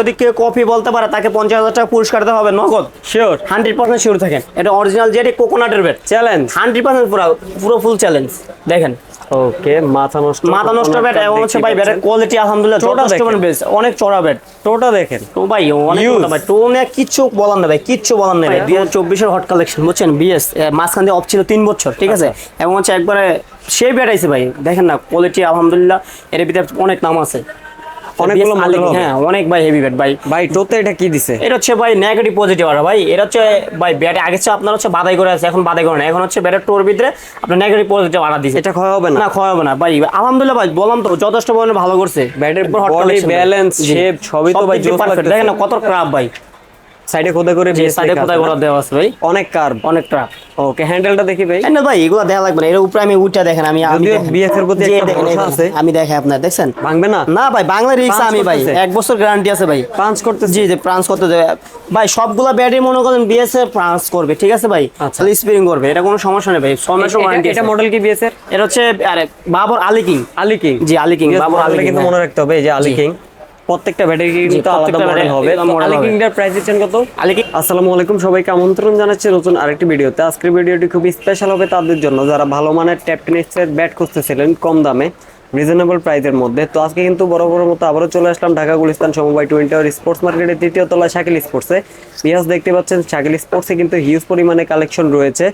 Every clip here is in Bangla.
যদি কেউ কপি বলতে পারে তাকে পঞ্চাশ হাজার টাকা পুরস্কার দেওয়া হবে। নগদ? শিওর হান্ড্রেড পার্সেন্ট শিওর থাকেন। এটা অরিজিনাল যেটি কোকোনাটের বেড চ্যালেঞ্জ হান্ড্রেড পার্সেন্ট পুরো পুরো ফুল চ্যালেঞ্জ দেখেন। ওকে মাথা নষ্ট মাথা নষ্ট বেড এবং হচ্ছে ভাই বেডের কোয়ালিটি আলহামদুলিল্লাহ যথেষ্ট। মানে বেশ অনেক চড়া বেড টোটা দেখেন। তো ভাই অনেক. মোটা ভাই তো অনেক কিচ্ছু বলার নেই ভাই কিচ্ছু বলার নেই দুই হাজার চব্বিশের হট কালেকশন বুঝছেন? বিএস মাঝখান দিয়ে অফ ছিল তিন বছর ঠিক আছে? আচ্ছা। এবং হচ্ছে একবারে সেই বেড আইছে ভাই। দেখেন না কোয়ালিটি আলহামদুলিল্লাহ এর ভিতরে অনেক নাম আছে। অনেকগুলো মডেল হবে। হ্যাঁ অনেক ভাই হেভি ব্যাট ভাই। ভাই টোতে এটা কি দিছে? এটা হচ্ছে ভাই নেগেটিভ পজিটিভ আর ভাই। এটা হচ্ছে ভাই ব্যাট আগে হচ্ছে আপনার হচ্ছে বাদাই করে আছে এখন বাদাই করে না এখন হচ্ছে ব্যাটের টোর ভিতরে আপনার নেগেটিভ পজিটিভ আড়া দিছে। এটা ক্ষয় হবে না। না ক্ষয় হবে না ভাই। আলহামদুলিল্লাহ ভাই বললাম তো যথেষ্ট পরিমাণে ভালো করছে। ব্যাটের উপর ব্যালেন্স shape সবই তো ভাই। দেখেন না কত ক্রাফ ভাই। সাইডে খোদা করে সাইডে কোথায় করা দেওয়া আছে ভাই। অনেক কার্ভ। অনেক ওকে হ্যান্ডেলটা দেখি ভাই। না ভাই এগুলো দেখা লাগবে না এর উপরে আমি উঠটা দেখেন আমি আমি যদিও এর প্রতি একটা ভরসা আছে। আমি দেখে আপনার দেখছেন? ভাঙবে না? না ভাই বাংলা রিক্স আমি ভাই এক বছর গ্যারান্টি আছে ভাই। পাঞ্চ করতে জি যে প্রান্স করতে ভাই সবগুলা ব্যাটারি মনে করেন বিএসএ প্রান্স করবে ঠিক আছে ভাই? আচ্ছা। খালি স্প্রিং করবে এটা কোনো সমস্যা নেই ভাই সমস্যা ওয়ারেন্টি এটা মডেল কি বিএস এর? এটা হচ্ছে আরে বাবর আলী কিং আলি কিং জি, আলী কিং, বাবর আলী কিং, কিন্তু হ্যাঁ। মনে রাখতে হবে যে আলি কিং প্রত্যেকটা ব্যাটারি কিন্তু আলাদা মডেল হবে। প্রাইস দিচ্ছেন কত আসসালামু আলাইকুম সবাইকে আমন্ত্রণ জানাচ্ছি নতুন আরেকটি ভিডিওতে। আজকের ভিডিওটি খুবই স্পেশাল হবে তাদের জন্য। যারা ভালো মানের ব্যাট খুঁজতেছিলেন কম দামে রিজনেবল প্রাইসের মধ্যে। তো আজকে কিন্তু বড় বড় মতো আবারও চলে আসলাম ঢাকা গুলিস্তান সমবায় টোয়েন্টি আওয়ার স্পোর্টস মার্কেটের তৃতীয় তলায় শাকিল স্পোর্টসে পিয়াস দেখতে পাচ্ছেন শাকিল স্পোর্টসে কিন্তু হিউজ পরিমাণে কালেকশন রয়েছে।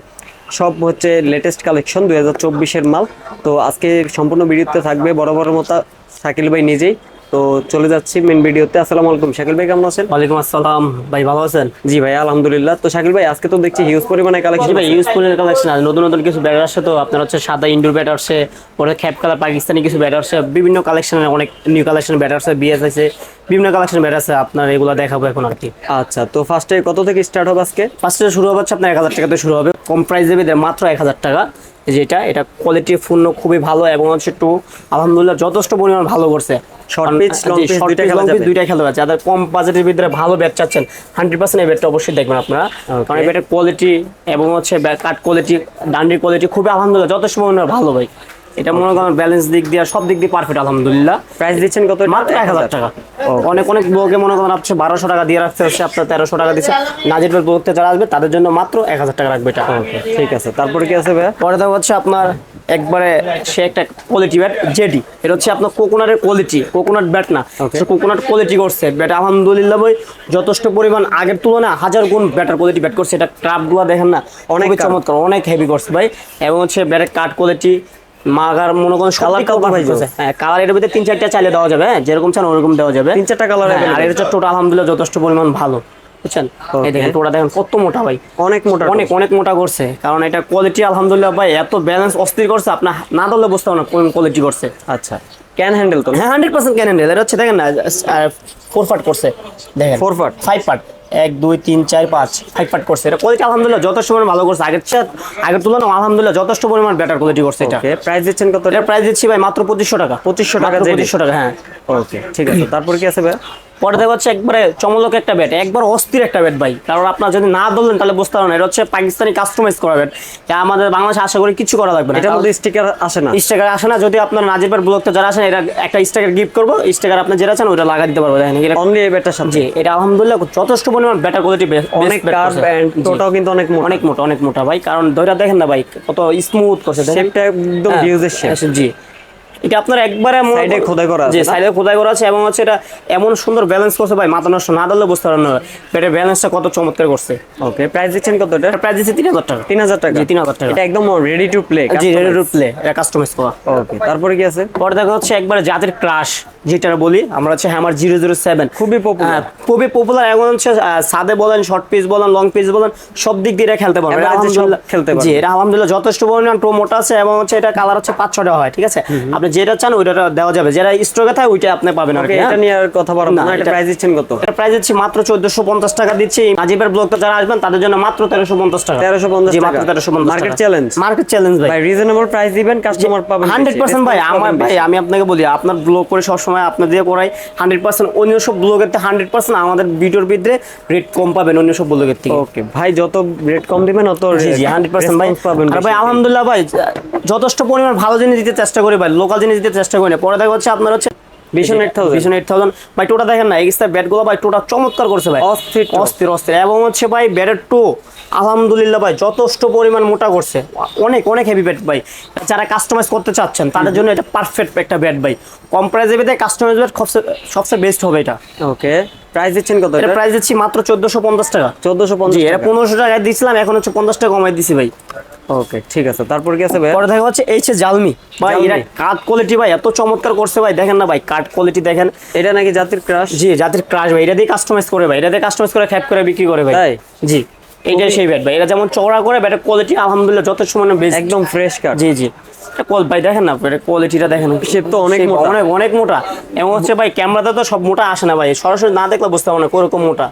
সব হচ্ছে লেটেস্ট কালেকশন দুই হাজার চব্বিশের মাল। তো আজকে সম্পূর্ণ ভিডিওতে থাকবে বড় বড় মতো শাকিল ভাই নিজেই। তো চলে যাচ্ছি মেন ভিডিওতে। আসসালামু আলাইকুম শাকিল ভাই কেমন আছেন? ওয়ালাইকুম আসসালাম ভাই ভালো আছেন? জি ভাই আলহামদুলিল্লাহ। তো শাকিল ভাই আজকে তো দেখছি হিউজ পরিমাণে কালেকশন ভাই পরিমাণে কালেকশন আছে। নতুন নতুন কিছু ব্যাট আসছে তো আপনার হচ্ছে সাদা ইন্ডোর ব্যাট আসছে পরে খ্যাপ কালার পাকিস্তানি কিছু ব্যাট আসছে। বিভিন্ন কালেকশনের অনেক নিউ কালেকশন ব্যাট আসছে বিএস আছে বিভিন্ন কালেকশন ব্যাট আছে আপনার এগুলো দেখাবো এখন আর কি। আচ্ছা তো ফার্স্টে কত থেকে স্টার্ট হবে আজকে? ফার্স্টে শুরু হবে হচ্ছে আপনার এক হাজার টাকাতে শুরু হবে। কম প্রাইসে ভিতরে মাত্র এক হাজার টাকা। যেটা এটা কোয়ালিটি পূর্ণ খুবই ভালো এবং হচ্ছে একটু আলহামদুলিল্লাহ যথেষ্ট পরিমাণ ভালো করছে। Short pitch, long pitch দুইটা খেলা যাবে। দুইটা খেলা যাচ্ছে যাদের কম বাজেটের ভিতরে ভালো ব্যাট চাচ্ছেন হান্ড্রেড পার্সেন্ট এই ব্যাটটা অবশ্যই দেখবেন আপনারা। কারণ এই ব্যাটের কোয়ালিটি এবং হচ্ছে কাট কোয়ালিটি ডান্ডির কোয়ালিটি খুবই আলহামদুলিল্লাহ যথেষ্ট পরিমাণে ভালো ভাই। এটা মনে করেন ব্যালেন্স দিক দিয়ে সব দিক দিয়ে পারফেক্ট আলহামদুলিল্লাহ। প্রাইস দিচ্ছেন কত মাত্র এক হাজার টাকা। অনেক অনেক লোকে মনে করেন আপনি বারোশো টাকা দিয়ে রাখতে হচ্ছে আপনার তেরোশো টাকা দিচ্ছে। নাজির লোকতে যারা আসবে তাদের জন্য মাত্র এক হাজার টাকা রাখবে এটা। ঠিক আছে। তারপরে কি আছে ভাইয়া? পরে দেওয়া হচ্ছে আপনার একবারে সে একটা কোয়ালিটি ব্যাট জেডি এটা হচ্ছে আপনার কোকোনাটের কোয়ালিটি কোকোনাট ব্যাট না. কোকোনাট কোয়ালিটি করছে। ব্যাট আলহামদুলিল্লাহ ভাই যথেষ্ট পরিমাণ আগের তুলনায় হাজার গুণ ব্যাটার কোয়ালিটি ব্যাট করছে। এটা ক্রাফগুলো দেখেন না অনেক অনেক চমৎকার অনেক হেভি করছে ভাই। এবং হচ্ছে ব্যাটের কাট কোয়ালিটি মাগার মনে করেন তো ভাই হ্যাঁ কালারের ভিতরে তিন চারটা চাইলে দেওয়া যাবে হ্যাঁ যেরকম চান ওরকম দেওয়া যাবে। তিন চারটা হ্যাঁ, আর। এটা হচ্ছে টোটাল আলহামদুলিল্লাহ যথেষ্ট পরিমাণ ভালো বুঝছেন? এই দেখেন টোটা দেখেন কত মোটা ভাই। অনেক মোটা অনেক অনেক মোটা করছে কারণ এটা কোয়ালিটি আলহামদুলিল্লাহ ভাই এত ব্যালেন্স অস্থির করছে আপনার না ধরলে বুঝতে না কোন কোয়ালিটি করছে। আচ্ছা। ক্যান হ্যান্ডেল তো? হ্যাঁ হান্ড্রেড পার্সেন্ট ক্যান এটা হচ্ছে দেখেন না ফোর পার্ট করছে। দেখেন Four part? ফাইভ পার্ট এক দুই তিন চার পাঁচ ফাইভ পার্ট করছে। এটা কোয়ালিটি আলহামদুলিল্লাহ যথেষ্ট পরিমাণ ভালো করছে। আগের চেয়ে আগের তুলনায় আলহামদুলিল্লাহ যথেষ্ট পরিমাণ বেটার কোয়ালিটি করছে এটা। প্রাইস দিচ্ছেন কত? এটা প্রাইস দিচ্ছি ভাই মাত্র পঁচিশশো টাকা। পঁচিশশো টাকা পঁচিশশো টাকা হ্যাঁ। ওকে ঠিক আছে। তারপর কি আছে ভাইয়া পরে দেখা হচ্ছে একবারে চমলক একটা ব্যাট একবার অস্থির একটা ব্যাট ভাই। কারণ আপনার যদি না ধরলেন তাহলে বুঝতে পারবেন এটা হচ্ছে পাকিস্তানি কাস্টমাইজ করা ব্যাট যা আমাদের বাংলাদেশে আশা করি কিছু করা লাগবে না। এটার মধ্যে স্টিকার আসে না। স্টিকার আসে না যদি আপনার নাজিবের ব্লগতে যারা আসেন এটা একটা স্টিকার গিফট করব স্টিকার আপনি যেটা চান ওটা লাগা দিতে পারব দেখেন এটা অনলি এই ব্যাটার সাথে। জি এটা আলহামদুলিল্লাহ যথেষ্ট পরিমাণ ব্যাটার কোয়ালিটি অনেক কার্ভ এন্ড টোটাও কিন্তু অনেক মোটা। অনেক মোটা অনেক মোটা ভাই। কারণ ধৈর্য দেখেন না ভাই কত স্মুথ করছে শেপটা একদম শেপ হ্যাঁ, জি। এটা আপনার একবারে Side খোদাই করা আছে সাইডে খোদাই করা আছে এবং হচ্ছে এটা এমন সুন্দর ব্যালেন্স করছে ভাই মাথা নষ্ট না দিলে বুঝতে পারেন না। পেটের ব্যালেন্সটা কত চমৎকার করছে। ওকে প্রাইস দিচ্ছেন কত এটা? প্রাইস দিচ্ছে তিন হাজার টাকা। তিন হাজার টাকা। জি তিন হাজার টাকা। এটা একদম রেডি টু প্লে জি রেডি টু প্লে এটা কাস্টমাইজ করা। ওকে তারপরে কি আছে? পরে দেখা হচ্ছে একবারে জাতের ক্রাশ যেটা বলি আমরা হচ্ছে হ্যামার জিরো জিরো সেভেন খুবই পপুলার খুবই পপুলার এখন হচ্ছে সাদে বলেন শর্ট পিস বলেন লং পিস বলেন সব দিক দিয়ে এটা খেলতে এটা আলহামদুলিল্লাহ খেলতে পারবে। জি এটা আলহামদুলিল্লাহ যথেষ্ট পরিমাণ প্রো মোটা আছে এবং হচ্ছে এটা কালার হচ্ছে পাঁচ ছটা হয় ঠিক আছে? আপনি যেটা চান ওইটা দেওয়া যাবে। যেটা স্ট্রোকে থাকে ওইটা আপনি পাবেন আর এটা হ্যাঁ? নিয়ে আর কথা বলব না, এটা এটা- প্রাইস দিচ্ছেন কত? এটা প্রাইস দিচ্ছি মাত্র চোদ্দশো পঞ্চাশ টাকা দিচ্ছি। নাজিবের ব্লগটা যারা আসবেন তাদের জন্য মাত্র তেরোশো পঞ্চাশ টাকা। 1350 জি, মাত্র টাকা। তেরোশো পঞ্চাশ Market challenge? মার্কেট চ্যালেঞ্জ ভাই। ভাই রিজনেবল প্রাইস দিবেন কাস্টমার পাবেন হান্ড্রেড পার্সেন্ট ভাই আমার ভাই আমি আপনাকে বলি আপনার ব্লগ করে সবসময় আপনার দিয়ে করাই। হান্ড্রেড পার্সেন্ট অন্য সব ব্লগের থেকে হান্ড্রেড পার্সেন্ট আমাদের ভিডিওর ভিতরে রেট কম পাবেন অন্য সব ব্লগের থেকে। ওকে ভাই যত রেট কম দিবেন অত জি জি হান্ড্রেড পার্সেন্ট ভাই। পাবেন আর ভাই আলহামদুলিল্লাহ ভাই যথেষ্ট পরিমাণ ভালো জিনিস দিতে চেষ্টা করি ভাই। লোকাল জিনিস দিতে চেষ্টা করি না। পরে দেখা হচ্ছে আপনার হচ্ছে Vision 8000 ভিশন এইট থাউজেন্ড ভাই টোটা দেখেন না এক্সট্রা ব্যাটগুলো ভাই টোটা চমৎকার করছে ভাই। অস্থির অস্থির অস্থির। এবং হচ্ছে ভাই ব্যাটের টু আলহামদুলিল্লাহ ভাই যথেষ্ট পরিমাণ মোটা করছে। অনেক অনেক হেভি ব্যাট ভাই। যারা কাস্টমাইজ করতে চাচ্ছেন তাদের জন্য এটা পারফেক্ট একটা ব্যাট ভাই। কম ভিতরে কাস্টমাইজ ব্যাট সবচেয়ে সবচেয়ে বেস্ট হবে এটা। ওকে প্রাইস দিচ্ছেন কত এটা প্রাইস দিচ্ছি মাত্র চোদ্দশো পঞ্চাশ টাকা। চোদ্দশো পঞ্চাশ এটা পনেরোশো টাকায় দিয়েছিলাম এখন হচ্ছে পঞ্চাশ টাকা কমাই দিছি ভাই। ওকে ঠিক আছে। তারপর কি আছে ভাই পরে দেখা হচ্ছে এই যে জালমি ভাই এরা কাঠ কোয়ালিটি ভাই এত চমৎকার করছে ভাই দেখেন না ভাই কাঠ কোয়ালিটি দেখেন। এটা নাকি জাতির ক্রাশ জি জাতির ক্রাশ ভাই এটা দিয়ে কাস্টমাইজ করে ভাই এটা দিয়ে কাস্টমাইজ করে খ্যাপ করে বিক্রি করে ভাই। জি। এইটাই সেই ব্যাট ভাই। এটা যেমন চওড়া করে ব্যাটের কোয়ালিটি আলহামদুলিল্লাহ যথেষ্ট মানে বেশ একদম ফ্রেশ কাট জি জি। ভাই দেখেন না কোয়ালিটিটা দেখেন। Shape তো অনেক মোটা। অনেক অনেক মোটা। এবং হচ্ছে ভাই ক্যামেরাতে তো সব মোটা আসে না ভাই। সরাসরি না দেখলে বুঝতে পারব না কোরকম মোটা।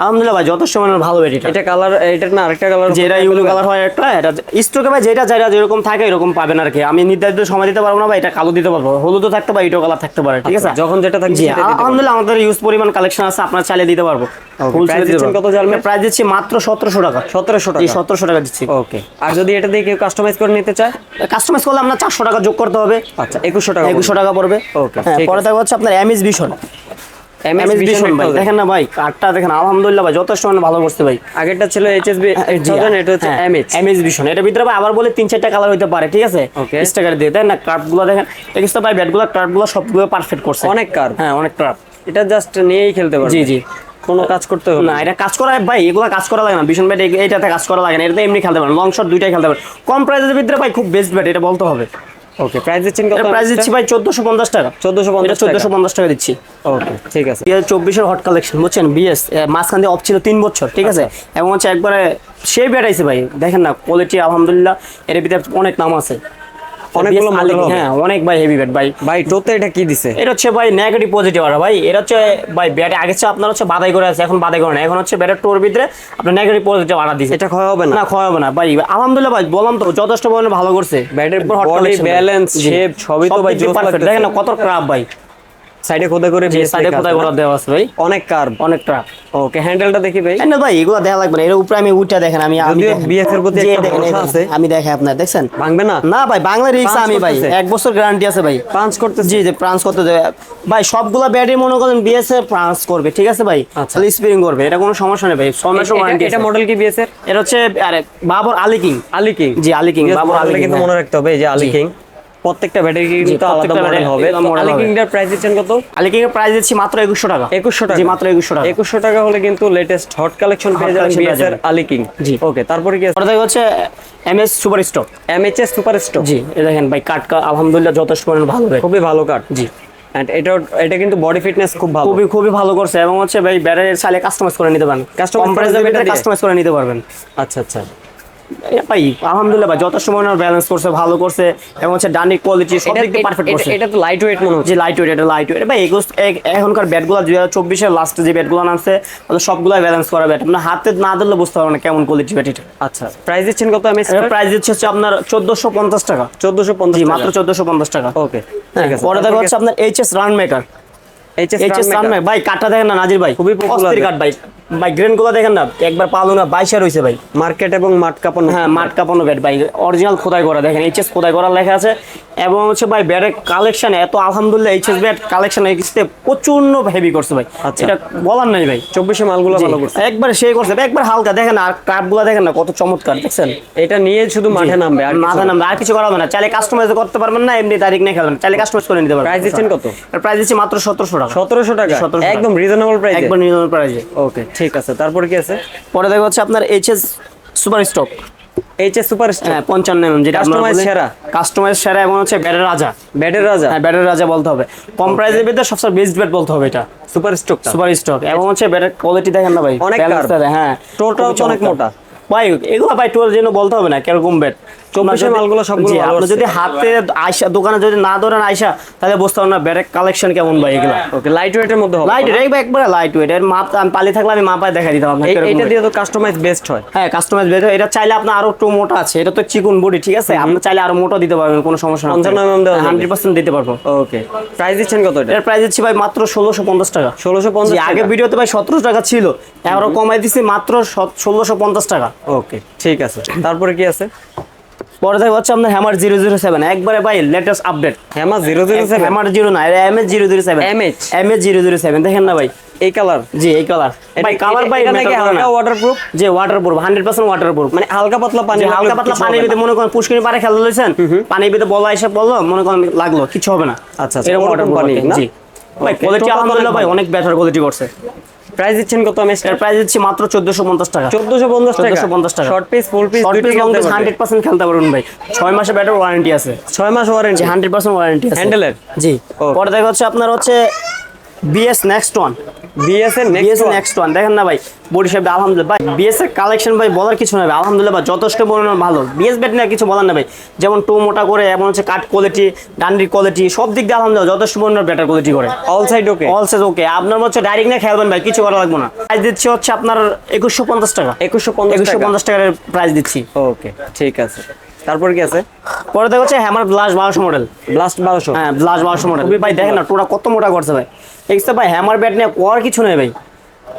আলহামদুলিল্লাহ ভাই যথেষ্ট মানে ভালো এটা। এটা কালার এটা না আরেকটা কালার যেটা ইউলো কালার হয় একটা এটা স্টকে ভাই যেটা যেটা যেরকম থাকে এরকম পাবেন আর কি। আমি নির্ধারিত সময় দিতে পারব না ভাই এটা কালো দিতে পারব। হলুদও থাকতে পারে এটাও কালার থাকতে পারে ঠিক আছে? আচ্ছা, যখন যেটা থাকবে। আলহামদুলিল্লাহ আমাদের ইউজ পরিমাণ কালেকশন আছে আপনার চালিয়ে দিতে পারব। Okay, দিচ্ছেন কত জানবেন? প্রাইস দিচ্ছি মাত্র সতেরোশো টাকা। সতেরোশো জি টাকা সতেরোশো টাকা দিচ্ছি। ওকে আর যদি এটা দিয়ে কেউ কাস্টমাইজ করে নিতে চায়? কাস্টমাইজ করলে আপনার চারশো টাকা যোগ করতে হবে। আচ্ছা টাকা টাকা পড়বে। হ্যাঁ পরে থাকবে হচ্ছে আপনার MS vision MS MS vision ভাই দেখেন না ভাই কার্ডটা দেখেন আলহামদুলিল্লাহ ভাই যথেষ্ট মানে ভালো করছে ভাই। আগেরটা ছিল এইচএসবি এটা হচ্ছে এমএস ভিশন এটা ভিতরে ভাই আবার বলে তিন চারটা কালার হইতে পারে ঠিক আছে. স্টিকার দিয়ে দেন না? কার্ড দেখেন এক্সট্রা ভাই সবগুলো পারফেক্ট করছে। অনেক কার হ্যাঁ অনেক কার্ড এটা জাস্ট নিয়েই খেলতে পারবে। জি জি। কোনো কাজ করতে হবে না এটা কাজ করা ভাই এগুলো কাজ করা লাগে না। ভীষণ ব্যাট কাজ করা লাগে না। এটাতে এমনি খেলতে পারেন লং শট দুইটাই খেলতে পারেন কম ভিতরে ভাই খুব বেস্ট ব্যাট এটা বলতে হবে। ওকে প্রাইস দিচ্ছেন কত প্রাইস দিচ্ছি ভাই চোদ্দশো পঞ্চাশ টাকা। চোদ্দশো এটা পঞ্চাশ চোদ্দশো পঞ্চাশ টাকা দিচ্ছি। ওকে ঠিক আছে। দুই হাজার চব্বিশের হট কালেকশন বুঝছেন? বিএস মাঝখান দিয়ে অফ ছিল তিন বছর ঠিক আছে? এবং হচ্ছে একবারে সেই বেড়াইছে ভাই। দেখেন না কোয়ালিটি আলহামদুলিল্লাহ এর ভিতরে অনেক নাম আছে। অনেকগুলো মডেল হবে। হ্যাঁ অনেক ভাই হেভি ব্যাট ভাই। ভাই টোতে এটা কি দিছে? এটা হচ্ছে ভাই নেগেটিভ পজিটিভ আর ভাই। এটা হচ্ছে ভাই ব্যাট আগে হচ্ছে আপনার হচ্ছে বাদাই করে আছে এখন বাদাই করে না এখন হচ্ছে ব্যাটের টোর ভিতরে আপনার নেগেটিভ পজিটিভ আনা দিছে। এটা ক্ষয় হবে না? না ক্ষয় হবে না ভাই। আলহামদুলিল্লাহ ভাই বললাম তো যথেষ্ট পরিমাণে ভালো করছে। ব্যাটের উপর ব্যালেন্স shape সবই তো ভাই। দেখেন না কত ক্রাফ ভাই। সাইডে খোদা করে সাইডে কোথায় করা দেওয়া আছে ভাই। অনেক কার্ভ অনেক ওকে হ্যান্ডেলটা দেখি ভাই। না ভাই এগুলো দেখা লাগবে না এর উপরে আমি উঠটা দেখেন আমি আমি যদিও এর প্রতি একটা ভরসা আছে। আমি দেখে আপনার দেখছেন? ভাঙবে না? না ভাই বাংলা রিক্স আমি ভাই এক বছর গ্যারান্টি আছে ভাই। পাঞ্চ করতে জি যে প্রান্স করতে ভাই সবগুলা ব্যাটারি মনে করেন বিএসএ প্রান্স করবে ঠিক আছে ভাই? আচ্ছা। খালি স্প্রিং করবে এটা কোনো সমস্যা নেই ভাই ছয় মাসের ওয়ারেন্টি এটা মডেল কি বিএস এর এটা হচ্ছে আরে বাবর আলী কিং। আলি কিং। জি, আলী কিং, বাবর আলী কিং, হ্যাঁ। মনে রাখতে হবে যে আলি কিং। প্রত্যেকটা ব্যাটারি কিন্তু আলাদা মডেল হবে। প্রাইস দিচ্ছেন কত? আলী কিং এর প্রাইস দিচ্ছি মাত্র একুশশো টাকা। একুশশো টাকা। জি মাত্র একুশশো টাকা। একুশশো টাকা হলে কিন্তু লেটেস্ট হট কালেকশন পেয়ে যাবেন collection পেয়ে বিএস এর যাবেন। আলি কিং জি। ওকে তারপরে কি পরে হচ্ছে M S super stock MHS super stock জি দেখেন ভাই কাট আলহামদুলিল্লাহ যথেষ্ট পরিমাণে ভালো খুবই ভালো কার্ড জি। এন্ড এটা এটা কিন্তু বডি ফিটনেস খুব ভালো। খুবই খুবই ভালো করছে এবং হচ্ছে ভাই কাস্টমাইজ করে নিতে পারেন। করে? কাস্টমাইজ নিতে পারবেন। আচ্ছা আচ্ছা। ভাই আলহামদুলিল্লাহ ভাই যথেষ্ট পরিমাণে ব্যালেন্স করছে ভালো করছে এবং হচ্ছে ডানি কোয়ালিটি সব দিক দিয়ে পারফেক্ট করছে। এটা- তো লাইট ওয়েট মনে হচ্ছে। লাইট ওয়েট এটা লাইট ওয়েট ভাই এগুলো এখনকার ব্যাটগুলো দুই হাজার চব্বিশের লাস্টে যে ব্যাটগুলো নামছে সবগুলো ব্যালেন্স করা ব্যাট আপনার হাতে না ধরলে বুঝতে পারবেন না কেমন কোয়ালিটি ব্যাট এটা আচ্ছা প্রাইস দিচ্ছেন কত আমি প্রাইস দিচ্ছে হচ্ছে আপনার চোদ্দোশো পঞ্চাশ টাকা। চোদ্দশো পঞ্চাশ মাত্র চোদ্দোশো পঞ্চাশ টাকা। ওকে হ্যাঁ, পরে দেখা হচ্ছে আপনার HS run maker HS HS ভাই কাটটা দেখেন না নাজির ভাই। খুবই popular কাট ভাই। ভাই গ্রেনগুলো দেখেন না একবার পালো না বাইশে রয়েছে ভাই। মার্কেট এবং মাঠ কাপড় হ্যাঁ মাঠ কাঁপানো ব্যাট ভাই। অরিজিনাল খোদাই করা দেখেন এইচএস খোদাই করা লেখা আছে। এবং হচ্ছে ভাই ব্যাটের কালেকশন এত আলহামদুলিল্লাহ এইচএস ব্যাট কালেকশন প্রচণ্ড হেভি করছে ভাই। আচ্ছা। এটা বলার নাই ভাই। চব্বিশে মালগুলো ভালো করছে। একবার সেই করছে একবার হালকা দেখেন আর দেখেন না কত চমৎকার দেখছেন? এটা নিয়ে শুধু মাঠে নামবে আর মাথা নামবে আর কিছু না। চাইলে কাস্টমাইজ করতে পারবেন না এমনি তারিখ নিয়ে খেলবেন চাইলে কাস্টমাইজ করে নিতে পারবেন। প্রাইস দিচ্ছেন কত? প্রাইস দিচ্ছি মাত্র সতেরোশো টাকা। সতেরোশো টাকা 1700 টাকা। একদম রিজনেবল প্রাইস একবার নির্মাণ প্রাইজে ওকে ঠিক আছে। তারপর কি আছে? পরে দেখা হচ্ছে আপনার HS super stock HS super হ্যাঁ পঞ্চান্ন এম যেটা Customize সেরা। কাস্টমাইজ সেরা এবং হচ্ছে ব্যাটের রাজা। ব্যাটের রাজা? হ্যাঁ ব্যাটের রাজা বলতে হবে। কম প্রাইসের ভিতরে সবচেয়ে বেস্ট ব্যাট বলতে হবে এটা। সুপার স্টকটা সুপার স্টক এবং হচ্ছে ব্যাটের কোয়ালিটি দেখেন না ভাই। অনেক হ্যাঁ। টোটাল অনেক মোটা। ভাই এগুলো ভাই টুয়েলভ জন্য বলতে হবে না কীরকম ব্যাট। যদি হাতে আইসা দোকানে যদি না ধরেন আইসা তাহলে বুঝতে না ব্যাটের কালেকশন কেমন ভাই এগুলো। ওকে লাইট ওয়েটের মধ্যে লাইট ওয়েট একবারে লাইট ওয়েট এর মাপ আমি পালি থাকলে আমি মাপায় দেখা দিতাম আপনাকে weight। দিয়ে তো কাস্টমাইজ বেস্ট হয়। হ্যাঁ কাস্টমাইজ বের এটা চাইলে আপনার আরও একটু মোটা আছে। এটা তো চিকন বডি ঠিক আছে? আপনি চাইলে আরও মোটা দিতে পারবেন কোনো সমস্যা না। 55 mm দেওয়া যাবে। হান্ড্রেড পার্সেন্ট দিতে পারব। ওকে প্রাইস দিচ্ছেন কত এটা? এর প্রাইস দিচ্ছি ভাই মাত্র ষোলোশো পঞ্চাশ টাকা। ষোলোশো জি, পঞ্চাশ আগে ভিডিওতে ভাই সতেরোশো টাকা ছিল। এবারও কমাই দিচ্ছি মাত্র ষোলোশো পঞ্চাশ টাকা। ওকে ঠিক আছে। তারপরে কি আছে? পরে দেখো হচ্ছে আপনার হ্যামার জিরো জিরো সেভেন একবারে ভাই latest update hammer zero zero seven hammer zero না M S zero zero seven MH? M S zero zero seven দেখেন না ভাই। এই কালার জি এই কালার ভাই কালার ভাই matter করে না। ওয়াটারপ্রুফ যে waterproof hundred percent waterproof মানে হালকা পাতলা পানি হালকা পাতলা পানির ভিতরে মনে করেন পুষ্কিনি পারে খেলা লইছেন পানির ভিতরে বলা এসে বলল মনে করেন লাগল কিছু হবে না। আচ্ছা, আচ্ছা, এরকম ওরকম পানি, জি। ভাই কোয়ালিটি আলহামদুলিল্লাহ ভাই অনেক বেটার কোয়ালিটি করছে। প্রাইস দিচ্ছেন কত আমি এর প্রাইস দিচ্ছি মাত্র চোদ্দশো পঞ্চাশ টাকা। চোদ্দশো পঞ্চাশ টাকা? 1450 টাকা। Short piece full piece piece long piece hundred percent খেলতে পারুন ভাই। 6 মাসের ব্যাটার ওয়ারেন্টি আছে। 6 মাস ওয়ারেন্টি যে হান্ড্রেড পার্সেন্ট ওয়ারেন্টি আছে। Handle-এর? জি। পরে দেখা হচ্ছে আপনার হচ্ছে বিএস নেক্সট ওয়ান বিএস এর নেক্সট নেক্সট ওয়ান দেখেন না ভাই বডি শেপ আলহামদুলিল্লাহ। ভাই বিএস এর কালেকশন ভাই বলার কিছু নাই ভাই আলহামদুলিল্লাহ ভাই যথেষ্ট পরিমাণ ভালো। বিএস ব্যাট নিয়ে কিছু বলার না ভাই। যেমন টু মোটা করে এমন হচ্ছে কাট কোয়ালিটি ডান্ডির কোয়ালিটি সব দিক দিয়ে আলহামদুলিল্লাহ যথেষ্ট পরিমাণ কোয়ালিটি করে। All side okay all edge okay আপনার হচ্ছে ডাইরেক্ট খেলবেন ভাই কিছু করা লাগবে না। প্রাইস দিচ্ছি হচ্ছে আপনার একুশশো পঞ্চাশ টাকা। একুশশো পঞ্চাশ একুশশো পঞ্চাশ টাকার প্রাইস দিচ্ছি। ওকে ঠিক আছে। তারপর কি আছে? পরে দেখা হচ্ছে হ্যামার ব্লাশ বারোশো মডেল ব্লাস্ট বারোশো। হ্যাঁ ব্লাশ বারোশো মডেল ভাই দেখেন না টোটা কত মোটা করছে ভাই। এক্সট্রা ভাই হ্যামার ব্যাট নিয়ে করার কিছু নেই ভাই।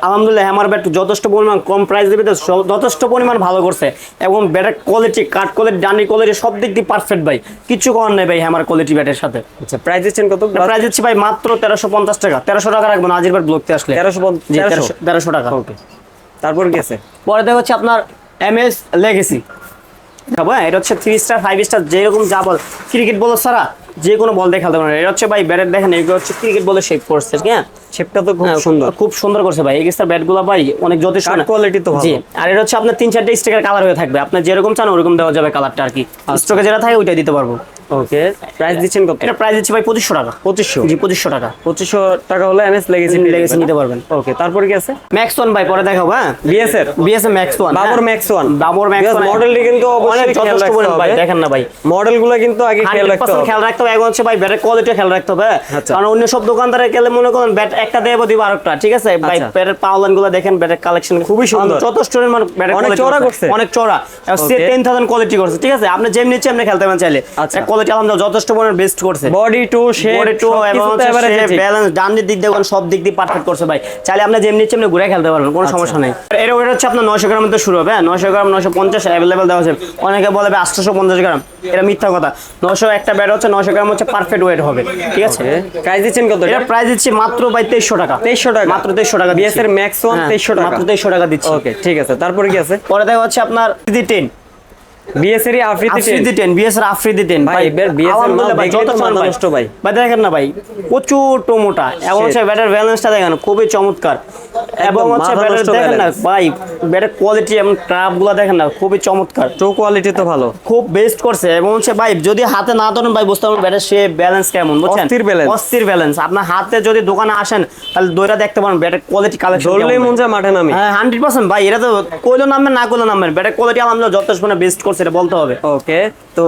আলহামদুলিল্লাহ হ্যামার ব্যাট যথেষ্ট পরিমাণ কম প্রাইস দেবে যথেষ্ট পরিমাণ ভালো করছে। এবং ব্যাটের কোয়ালিটি কাট কোয়ালিটি ডান্ডি কোয়ালিটি সব দিক দিয়ে পারফেক্ট ভাই। কিছু করার নেই ভাই হ্যামার কোয়ালিটি ব্যাটের সাথে। আচ্ছা প্রাইস দিচ্ছেন কত? প্রাইস দিচ্ছি ভাই মাত্র তেরোশো পঞ্চাশ টাকা। তেরোশো টাকা রাখবেন আজির বার ব্লকতে আসলে। তেরোশো জি তেরোশো। তেরোশো তেরোশো টাকা। ওকে তারপর কি আছে? পরে দেখা হচ্ছে আপনার এম এস লেগেসি হ্যাঁ এটা হচ্ছে থ্রি স্টার ফাইভ স্টার যেরকম যা বল ক্রিকেট বলো সারা যে কোনো বল দেখাতে খেলতে এটা হচ্ছে ভাই ব্যাটের দেখেন এগুলো হচ্ছে ক্রিকেট বলে শেপ করছে হ্যাঁ শেপটা তো খুব হ্যাঁ, সুন্দর। খুব সুন্দর করছে ভাই। এগেস্টার ব্যাটগুলো ভাই অনেক যথেষ্ট কোয়ালিটি তো জি আর এটা হচ্ছে আপনার তিন চারটে স্টিকার কালার হয়ে থাকবে। আপনার যেরকম চান ওরকম দেওয়া যাবে কালারটা আর কি। আচ্ছা। স্টকে যেটা থাকে ওইটাই দিতে পারব। ওকে প্রাইস দিচ্ছেন কত? এটা প্রাইস দিচ্ছি ভাই টাকা। জি টাকা। টাকা হলে এমএস লেগেছে লেগেছে নিতে পারবেন। ওকে তারপর কি আছে? ম্যাক্স ভাই পরে দেখাবো হ্যাঁ? বিএস এর? BSA max Babar max Babar max মডেলটি কিন্তু অবশ্যই খেয়াল রাখতে পরিমাণ ভাই দেখেন না ভাই। মডেলগুলো কিন্তু আগে খেয়াল রাখতে হবে। খেয়াল রাখতে হবে এখন হচ্ছে ভাই ব্যাটের কোয়ালিটি খেয়াল রাখতে হবে আচ্ছা। কারণ অন্য সব দোকানদারে গেলে মনে করেন ব্যাট একটা দেবো দিব আরেকটা ঠিক আছে? ভাই আচ্ছা। ব্যাটের পাওয়ালানগুলো দেখেন ব্যাটের কালেকশন খুবই সুন্দর। যথেষ্ট ব্যাটের অনেক চওড়া করছে। অনেক চড়া সে Okay. টেন থাউজেন্ড কোয়ালিটি করছে ঠিক আছে? আপনি যেমনি ইচ্ছে আপনি খেলতে পারেন চাইলে। আচ্ছা। কোয়ালিটি আলহামদুলিল্লাহ যথেষ্ট পরিমাণ বেস্ট করছে। Body to shape body to এবং ব্যালেন্স ডান দিক দিয়ে সব দিক দিয়ে পারফেক্ট করছে ভাই। চাইলে আপনি যেমনি ইচ্ছে এমনি ঘুরে খেলতে পারবেন কোনো আচ্ছা। সমস্যা নেই। এর ওটা হচ্ছে আপনার নয়শো গ্রাম মধ্যে শুরু হবে হ্যাঁ? নয়শো গ্রাম নয়শো পঞ্চাশ অ্যাভেলেবেল দেওয়া আছে। অনেকে বলে আটশোশো পঞ্চাশ গ্রাম এটা মিথ্যা কথা। নয়শো একটা ব্যাট হচ্ছে নয়শো গ্রাম হচ্ছে পারফেক্ট ওয়েট হবে ঠিক আছে? প্রাইস দিচ্ছেন কত এটা? প্রাইস দিচ্ছি মাত্র ভাই তেইশশো টাকা। 2300 টাকা? মাত্র তেইশশো টাকা বিএস এর ম্যাক্স ওয়ান তেইশশো টাকা। মাত্র তেইশশো টাকা দিচ্ছি। ওকে ঠিক আছে। তারপরে কি আছে? পরে দেখা হচ্ছে আপনার টেন বিএস এর আফ্রিদি আফ্রিদি টেন বিএস আফ্রিদি ভাই, এবার BS এর আলহামদুলিল্লাহ মাল ভাই, যত ভাই। নষ্ট ভাই। ভাই দেখেন না ভাই প্রচুর টোমোটা। এবং হচ্ছে ব্যাটার ব্যালেন্সটা দেখেন খুবই চমৎকার। এবং হচ্ছে ব্যাটার দেখেন না ভাই ব্যাটার কোয়ালিটি এবং ট্রাপগুলো দেখেন না খুবই চমৎকার। কোয়ালিটি তো ভালো। খুব বেস্ট করছে। এবং হচ্ছে ভাই যদি হাতে না ধরেন ভাই বুঝতে পারবেন ব্যাটার সে ব্যালেন্স কেমন বুঝছেন? অস্থির balance। অস্থির ব্যালেন্স আপনার হাতে যদি দোকানে আসেন তাহলে দইটা দেখতে পারেন ব্যাটার কোয়ালিটি কালেকশন ধরলেই মন যায় মাঠে নামি। হ্যাঁ হান্ড্রেড পার্সেন্ট ভাই এটা তো কইলো নামবেন না কইলো নামবেন। ব্যাটার কোয়ালিটি আলহামদুলিল্লাহ যথেষ্ট মানে বেস্ট করছে এটা বলতে হবে। ওকে তো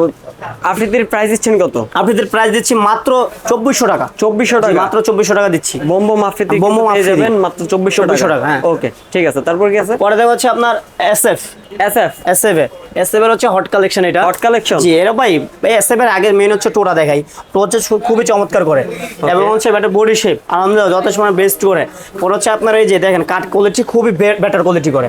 আফ্রিদির প্রাইস দিচ্ছেন কত? আফ্রিদির প্রাইস দিচ্ছি মাত্র চব্বিশশো টাকা। চব্বিশশো টাকা? মাত্র চব্বিশশো টাকা দিচ্ছি। বোম্বো আফ্রিদি বোম্বো। যাবেন মাত্র চব্বিশশো 2400 টাকা টাকা, হ্যাঁ। ওকে ঠিক আছে তারপর কি আছে? পরে দেখা হচ্ছে আপনার S F S F S F S এর হচ্ছে হট কালেকশন এটা। হট কালেকশন জি এরা ভাই এর মেন হচ্ছে টোরা দেখাই। হচ্ছে খুবই চমৎকার করে। এবং হচ্ছে ব্যাটার বডি শেপ আলহামদুলিল্লাহ যথেষ্ট সময় বেস্ট করে। ওর হচ্ছে আপনার এই যে দেখেন কাট কোয়ালিটি খুবই বেটার কোয়ালিটি করে।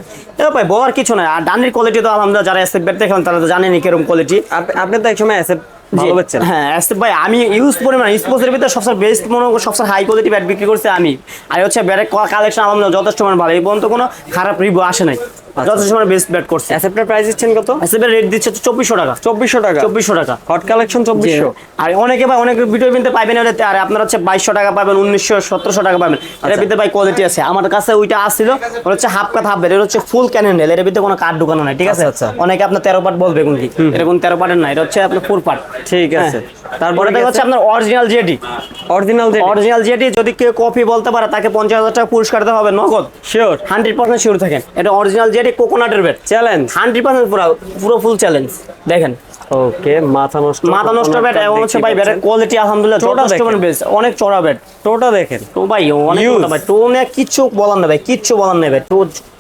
ভাই বলার কিছু নাই। আর ডানের কোয়ালিটি তো আলহামদুলিল্লাহ যারা এসএফ ব্যাট দেখেন তারা তো জানেনি কীরকম কোয়ালিটি আপনি তো একসময় সময় এফ ভালো হ্যাঁ আসতে ভাই আমি ইউজ পরিমাণ স্পোর্টসের ভিতরে সবচেয়ে বেস্ট মনে সবচেয়ে হাই কোয়ালিটি ব্যাট বিক্রি করছে আমি। আর হচ্ছে ব্যাটের কালেকশন আলহামদুলিল্লাহ যথেষ্ট মানে ভালো। এই পর্যন্ত কোনো খারাপ রিভিউ আসে নাই। যথেষ্ট মানে বেস্ট ব্যাট করছে। এস প্রাইস দিচ্ছেন কত? এসএফের রেট দিচ্ছে চব্বিশশো টাকা। চব্বিশশো টাকা। চব্বিশশো টাকা। হট কালেকশন চব্বিশশো। আর অনেকে ভাই অনেক ভিডিও কিনতে পাইবেন ওটাতে আর আপনার হচ্ছে বাইশশো টাকা পাবেন উনিশশো সতেরোশো টাকা পাবেন। আচ্ছা। এর ভিতরে ভাই কোয়ালিটি আছে। আমার কাছে ওইটা আসছিল ওটা হচ্ছে হাফ কাট হাফ এটা হচ্ছে ফুল ক্যানেন্ডেল এর ভিতরে কোনো কাঠ ঢুকানো নাই ঠিক আছে? আচ্ছা, আচ্ছা। অনেকে আপনার তেরো পার্ট বলবে কোনটি? এরকম তেরো পার্টের না এটা হচ্ছে আপনার ফোর পার্ট ঠিক আছে। তারপরে হচ্ছে আপনার অরিজিনাল জেডি অরিজিনাল যে অরিজিনাল জেডি যদি কেউ কপি বলতে পারে তাকে পঞ্চাশ হাজার টাকা পুরস্কার দেওয়া হবে নগদ। শিওর হান্ড্রেড পার্সেন্ট শিওর থাকেন। এটা অরিজিনাল জেডি কোকোনাটের বেড চ্যালেঞ্জ হান্ড্রেড পার্সেন্ট পুরো পুরো ফুল চ্যালেঞ্জ দেখেন। ওকে মাথা নষ্ট মাথা নষ্ট ব্যাট এবং হচ্ছে ভাই ব্যাটের কোয়ালিটি আলহামদুলিল্লাহ টোটা যথেষ্ট দেখেন। মানে বেশ অনেক চড়া ব্যাট টোটা দেখেন। তো ভাই অনেক. ভাই তো নিয়ে কিচ্ছু বলার নেই ভাই কিচ্ছু বলার নেই ভাই।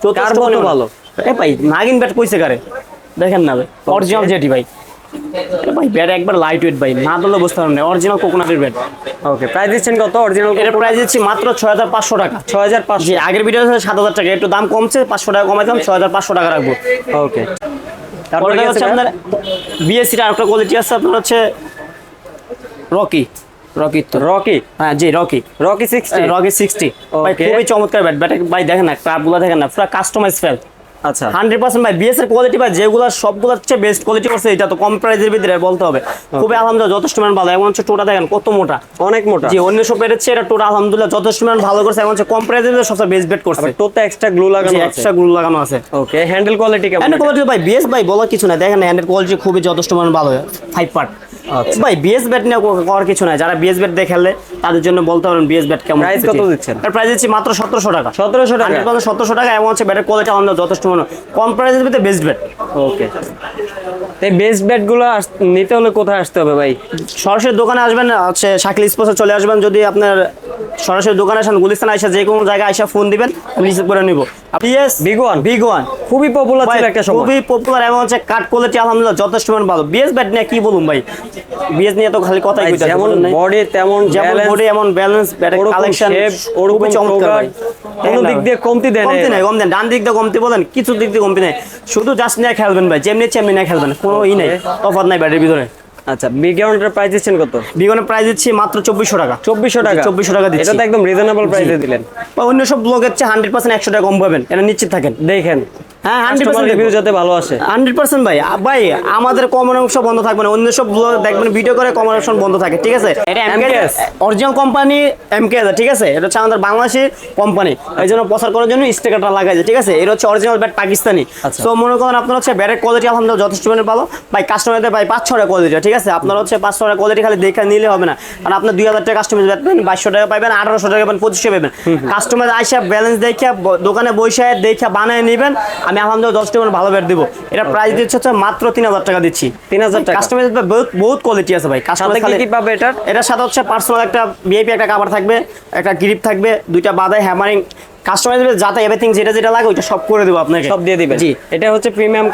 যথেষ্ট কার ভালো? এ ভাই নাগিন ব্যাট কইছে কারে? দেখেন না ভাই অরিজিনাল জেটি ভাই। ভাই ব্যাট একবার লাইট ওয়েট ভাই না দিলে বুঝতে পারবেন অরিজিনাল কোকোনাটের ব্যাট ওকে প্রাইস দিচ্ছেন কত? অরিজিনাল এর প্রাইস দিচ্ছি মাত্র ছয় হাজার পাঁচশো টাকা। ছয় হাজার পাঁচশো আগের ভিডিও সাত হাজার টাকা একটু দাম কমছে পাঁচশো টাকা কমাইতাম ছয় হাজার পাঁচশো টাকা রাখব। ওকে তারপরে হচ্ছে আপনার বিএসসির আরেকটা কোয়ালিটি আছে আপনার হচ্ছে রকি রকি তো। রকি হ্যাঁ জি Rocky Rocky sixty Rocky sixty ভাই. খুবই চমৎকার ব্যাট ব্যাট ভাই দেখেন না ক্লাবগুলো দেখেন না পুরো কাস্টমাইজ ফেল আচ্ছা। হান্ড্রেড পার্সেন্ট ভাই বিএস এর কোয়ালিটি ভাই যেগুলো সবগুলো হচ্ছে বেস্ট কোয়ালিটি করছে এটা তো কম প্রাইসের ভিতরে বলতে হবে। খুবই আলহামদুলিল্লাহ যথেষ্ট মান ভালো। হচ্ছে টোটা দেখেন কত মোটা। অনেক মোটা। জি অন্য সব বেড়েছে এটা টোটা আলহামদুলিল্লাহ যথেষ্ট মান ভালো করছে। এমন হচ্ছে কম প্রাইসের ভিতরে সবচেয়ে বেস্ট বেট করছে। এক্সট্রা গ্লু লাগানো আছে। এক্সট্রা গুলো লাগানো আছে। ওকে হ্যান্ডেল কোয়ালিটি কেমন হ্যান্ডেল কোয়ালিটি ভাই বিএস ভাই বলার কিছু নাই। দেখেন হ্যান্ডেল কোয়ালিটি খুবই যথেষ্ট মান ভালো। Five part. ভাই বিএস ব্যাট নিয়ে করার কিছু নাই। যারা বিএস ব্যাট দিয়ে খেললে তাদের জন্য বলতে পারেন বিএস ব্যাট কেমন Price কত দিচ্ছেন? প্রাইস দিচ্ছি মাত্র সতেরোশো টাকা। সতেরোশো টাকা। সতেরোশো টাকা এবং হচ্ছে ব্যাটের কোয়ালিটি আমাদের যথেষ্ট মনে কম প্রাইসের ভিতরে বেস্ট ব্যাট ওকে এই বেস্ট ব্যাটগুলো আস- নিতে হলে কোথায় আসতে হবে ভাই? সরাসরি দোকানে আসবেন হচ্ছে শাকিল স্পোর্টসে চলে আসবেন। যদি আপনার সরাসরি দোকানে আসেন গুলিস্তান আইসা যে কোনো জায়গায় আইসা ফোন দিবেন আমি রিসিভ করে নিব। PS Big one? Big one খুবই পপুলার ছিল একটা সময়। খুবই পপুলার এবং হচ্ছে কাট কোয়ালিটি আলহামদুলিল্লাহ যথেষ্ট মান ভালো। বিএস ব্যাট নিয়ে কি বলুন ভাই? বিএস নিয়ে তো খালি কথাই ভাই, কইতাছি, যেমন বডি তেমন যেমন বডি এমন ব্যালেন্স ব্যাটের কালেকশন shape, ওরকম চমৎকার ভাই। কোনো দিক দিয়ে কমতি দেয় না কমতি নাই। কম দেন ডান দিক দিয়ে কমতি বলেন কিছু দিক দিয়ে কমতি নাই। শুধু জাস্ট নিয়ে খেলবেন ভাই যেমনি চেমনি নিয়ে খেলবেন কোনো ই নাই তফাৎ নাই ব্যাটের ভিতরে। আচ্ছা বিগ রাউন্ডের প্রাইস দিচ্ছেন কত? বিগনের প্রাইস দিচ্ছি মাত্র চব্বিশশো টাকা। চব্বিশশো টাকা? চব্বিশশো টাকা দিচ্ছি। এটা তো একদম রিজনেবল প্রাইসে দিলেন। বা অন্য সব ব্লগের চেয়ে হান্ড্রেড পার্সেন্ট একশো টাকা কম পাবেন এটা নিশ্চিত থাকেন। দেখেন হ্যাঁ হান্ড্রেড কাস্টমার রিভিউ যাতে ভালো আসে। হান্ড্রেড পার্সেন্ট ভাই। ভাই আমাদের কমন অংশ বন্ধ থাকবে না। অন্য সব দেখবেন ভিডিও করে কমন অংশ বন্ধ থাকে ঠিক আছে? এটা MKS অরিজিনাল কোম্পানি এমকে ঠিক আছে? এটা হচ্ছে আমাদের বাংলাদেশের কোম্পানি এই জন্য প্রচার করার জন্য স্টিকারটা লাগাইছে ঠিক আছে? এটা হচ্ছে অরিজিনাল ব্যাট পাকিস্তানি। আচ্ছা। তো মনে করেন আপনার হচ্ছে ব্যাটের কোয়ালিটি আলহামদুলিল্লাহ যথেষ্ট ভালো। ভাই কাস্টমারদের ভাই পাঁচ ছটা কোয়ালিটি ঠিক আছে? আপনার হচ্ছে পাঁচ ছটা কোয়ালিটি খালি দেখে নিলে হবে না। কারণ আপনার দুই হাজার টাকা কাস্টমাইজ ব্যাট পাবেন বাইশশো টাকা পাবেন আঠারোশো টাকা পাবেন পঁচিশশো পাবেন। কাস্টমার আইসা ব্যালেন্স দেখে ব- দোকানে বসে দেখে বানিয়ে নেবেন। আমি আলহামদুলিল্লাহ দশ টাকা ভালো ব্যাট দিব। এটা প্রাইস দিচ্ছে হচ্ছে মাত্র তিন হাজার টাকা দিচ্ছি। 3000 টাকা। কাস্টমাইজ বহুত বহুত কোয়ালিটি আছে ভাই। কাস্টমাইজ কি পাবে এটা এটার সাথে হচ্ছে পার্সোনাল একটা ভিআইপি একটা কাভার থাকবে একটা গ্রিপ থাকবে দুইটা বাদাই হ্যামারিং কাস্টমাইজ যাতে এভরিথিং যেটা যেটা লাগে সব করে দেবো আপনাকে। সব দিয়ে দিবেন। জি। এটা হচ্ছে প্রিমিয়াম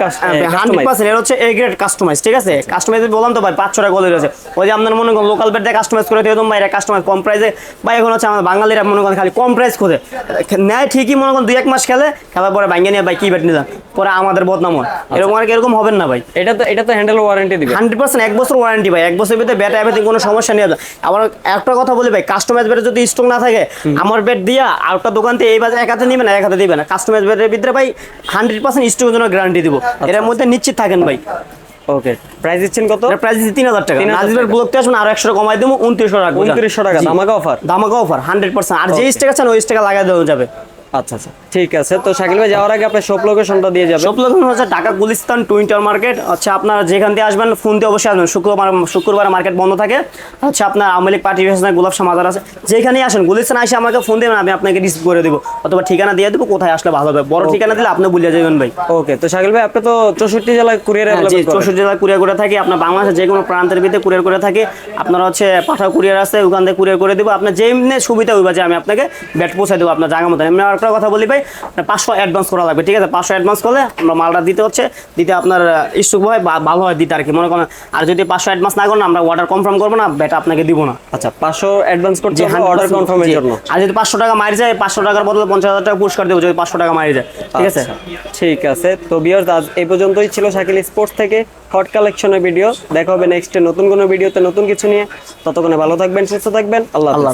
হান্ড্রেড পার্সেন্ট এটা হচ্ছে এ গ্রেড কাস্টমাইজ ঠিক আছে? কাস্টমাইজ বললাম তো ভাই পাঁচ ছটা কোয়ালিটি আছে। ওই যে আপনার মনে করেন লোকাল বেড কাস্টমাইজ করে দিয়ে ভাই এটা কাস্টমাইজ কম প্রাইসে বা এখন হচ্ছে আমাদের বাঙালিরা মনে করেন খালি কম প্রাইস খোঁজে। নেয় ঠিকই মনে করেন দুই এক মাস খেলে খেলার পরে ভাঙ্গে নিয়ে ভাই কি বেড নিলাম? পরে আমাদের বদনাম হয়। এরকম আর কি এরকম হবেন না ভাই। এটা তো এটা তো হ্যান্ডেল ওয়ারেন্টি দিবে। হান্ড্রেড পার্সেন্ট এক বছর ওয়ারেন্টি ভাই। এক বছরের ভিতরে ব্যাট এভরিথিং কোনো সমস্যা নেই। আবার একটা কথা বলি ভাই কাস্টমাইজ ব্যাটে যদি স্টক না থাকে আমার ব্যাট দিয়া আর একটা দোকান থেকে বাজার এক হাতে নিবেন এক হাতে দিবেন কাস্টমাইজ ভিতরে ভাই হান্ড্রেড পার্সেন্ট জন্য গ্যারান্টি দিব। এর মধ্যে নিশ্চিত থাকেন ভাই। ওকে প্রাইস দিচ্ছেন কত? প্রাইস দিচ্ছি তিন হাজার টাকা। 3000 নাজিবের ব্লকতে আসুন আরও একশো কমাই দেবো উনত্রিশশো টাকা উনত্রিশশো টাকা ধামাকা অফার ধামাকা অফার হান্ড্রেড পার্সেন্ট আর যে টাকা আছেন ওই টাকা লাগাই দেওয়া যাবে। আচ্ছা আচ্ছা। ঠিক আছে তো শাকিল ভাই যাওয়ার আগে আপনার শপ লোকেশনটা দিয়ে যাবেন। সব লোকেশন হচ্ছে ঢাকা গুলিস্তান টুইন্টার মার্কেট। হচ্ছে আপনার যেখান থেকে আসবেন ফোন দিয়ে অবশ্যই আসবেন। শুক্রবার শুক্রবার মার্কেট বন্ধ থাকে। হচ্ছে আপনার আওয়ামী লীগ পার্টি গোলাপ মাজার আছে। যেখানেই আসেন গুলিস্তান আসে আমাকে ফোন দেবেন আমি আপনাকে রিসিভ করে দেবো। অথবা ঠিকানা দিয়ে দেবো কোথায় আসলে ভালো হবে। বড় ঠিকানা দিলে আপনি বুঝে যাবেন ভাই। ওকে তো শাকিল ভাই আপনি তো চৌষট্টি জেলায় কুরিয়ার হ্যাঁ, চৌষট্টি জেলা কুরিয়ার করে থাকি। আপনার বাংলাদেশের যে কোনো প্রান্তের ভিতরে কুরিয়ার করে থাকে। আপনার হচ্ছে পাঠা কুরিয়ার আছে ওখান থেকে কুরিয়ার করে দেবো। আপনার যেমনি সুবিধা হইবা যে আমি আপনাকে ব্যাট পৌঁছে দেবো আপনার জায়গা মতো এমনি আরেকটা কথা বলি ভাই পাঁচশো অ্যাডভান্স করা লাগবে ঠিক আছে? পাঁচশো অ্যাডভান্স করলে আমরা মালটা দিতে হচ্ছে দিতে আপনার ইস্যুক হয় বা ভালো হয় দিতে আর কি মনে করেন। আর যদি পাঁচশো অ্যাডভান্স না করেন আমরা অর্ডার কনফার্ম করব না ব্যাট আপনাকে দিব না। আচ্ছা পাঁচশো অ্যাডভান্স করতে যে অর্ডার কনফার্মের জন্য। আর যদি পাঁচশো টাকা মারি যায় পাঁচশো টাকার বদলে পঞ্চাশ হাজার টাকা পুরস্কার দেবো যদি পাঁচশো টাকা মারি যায় ঠিক আছে? আচ্ছা, ঠিক আছে। তো বিয়ার্স আজ এই পর্যন্তই ছিল শাকিল স্পোর্টস থেকে হট কালেকশনের ভিডিও দেখা হবে নেক্সটে নতুন কোনো ভিডিওতে নতুন কিছু নিয়ে। ততক্ষণে ভালো থাকবেন সুস্থ থাকবেন। আল্লাহ আল্লাহ।